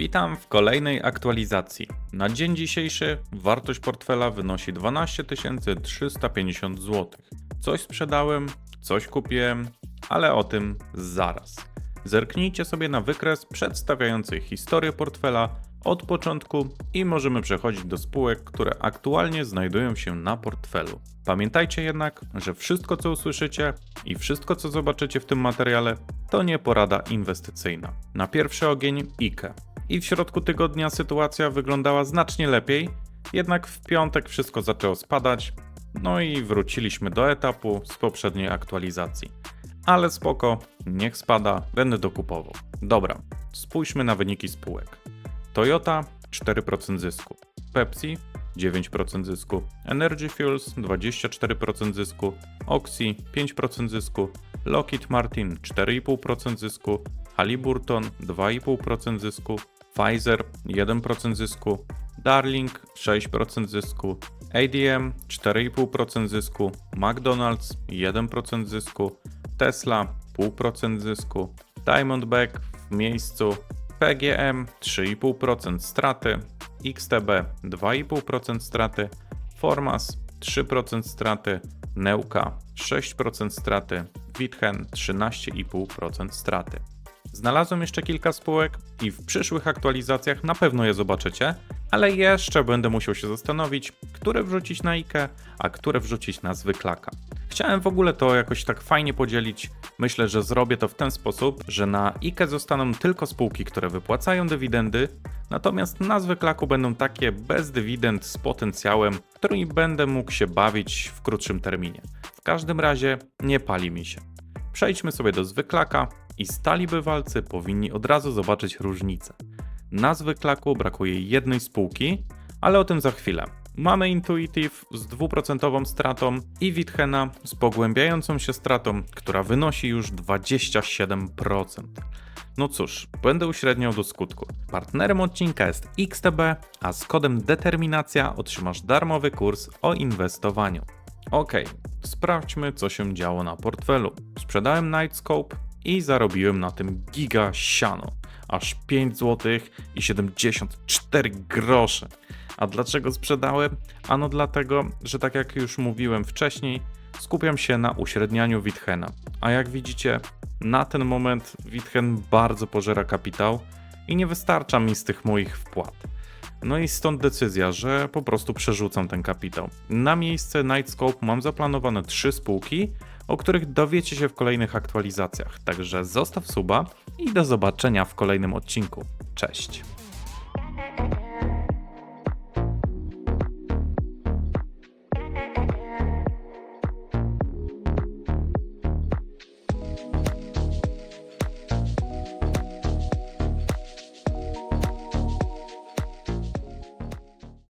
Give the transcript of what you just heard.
Witam w kolejnej aktualizacji. Na dzień dzisiejszy wartość portfela wynosi 12 350 zł. Coś sprzedałem, coś kupiłem, ale o tym zaraz. Zerknijcie sobie na wykres przedstawiający historię portfela od początku i możemy przechodzić do spółek, które aktualnie znajdują się na portfelu. Pamiętajcie jednak, że wszystko co usłyszycie i wszystko co zobaczycie w tym materiale to nie porada inwestycyjna. Na pierwszy ogień IKE. I w środku tygodnia sytuacja wyglądała znacznie lepiej, jednak w piątek wszystko zaczęło spadać, no i wróciliśmy do etapu z poprzedniej aktualizacji. Ale spoko, niech spada, będę dokupował. Dobra, spójrzmy na wyniki spółek. Toyota 4% zysku, Pepsi 9% zysku, Energy Fuels 24% zysku, Oxy 5% zysku, Lockheed Martin 4,5% zysku, Halliburton 2,5% zysku, Pfizer 1% zysku, Darling 6% zysku, ADM 4,5% zysku, McDonald's 1% zysku, Tesla 0,5% zysku, Diamondback w miejscu, PGM 3,5% straty, XTB 2,5% straty, Formas 3% straty, Neuka 6% straty, Witchen 13,5% straty. Znalazłem jeszcze kilka spółek i w przyszłych aktualizacjach na pewno je zobaczycie, ale jeszcze będę musiał się zastanowić, które wrzucić na IKE, a które wrzucić na zwyklaka. Chciałem w ogóle to jakoś tak fajnie podzielić. Myślę, że zrobię to w ten sposób, że na IKE zostaną tylko spółki, które wypłacają dywidendy, natomiast na zwyklaku będą takie bez dywidend z potencjałem, którymi będę mógł się bawić w krótszym terminie. W każdym razie nie pali mi się. Przejdźmy sobie do zwyklaka i stali bywalcy powinni od razu zobaczyć różnicę. Na zwyklaku brakuje jednej spółki, ale o tym za chwilę. Mamy Intuitive z dwuprocentową stratą i Witchena z pogłębiającą się stratą, która wynosi już 27%. No cóż, będę uśredniał do skutku. Partnerem odcinka jest XTB, a z kodem determinacja otrzymasz darmowy kurs o inwestowaniu. Ok, sprawdźmy co się działo na portfelu. Sprzedałem Nightscope i zarobiłem na tym giga siano. Aż 5 zł i 74 grosze. A dlaczego sprzedałem? Ano dlatego, że tak jak już mówiłem wcześniej, skupiam się na uśrednianiu Witchena. A jak widzicie, na ten moment Witchen bardzo pożera kapitał i nie wystarcza mi z tych moich wpłat. No i stąd decyzja, że po prostu przerzucam ten kapitał. Na miejsce Nightscope mam zaplanowane trzy spółki, o których dowiecie się w kolejnych aktualizacjach. Także zostaw suba i do zobaczenia w kolejnym odcinku. Cześć!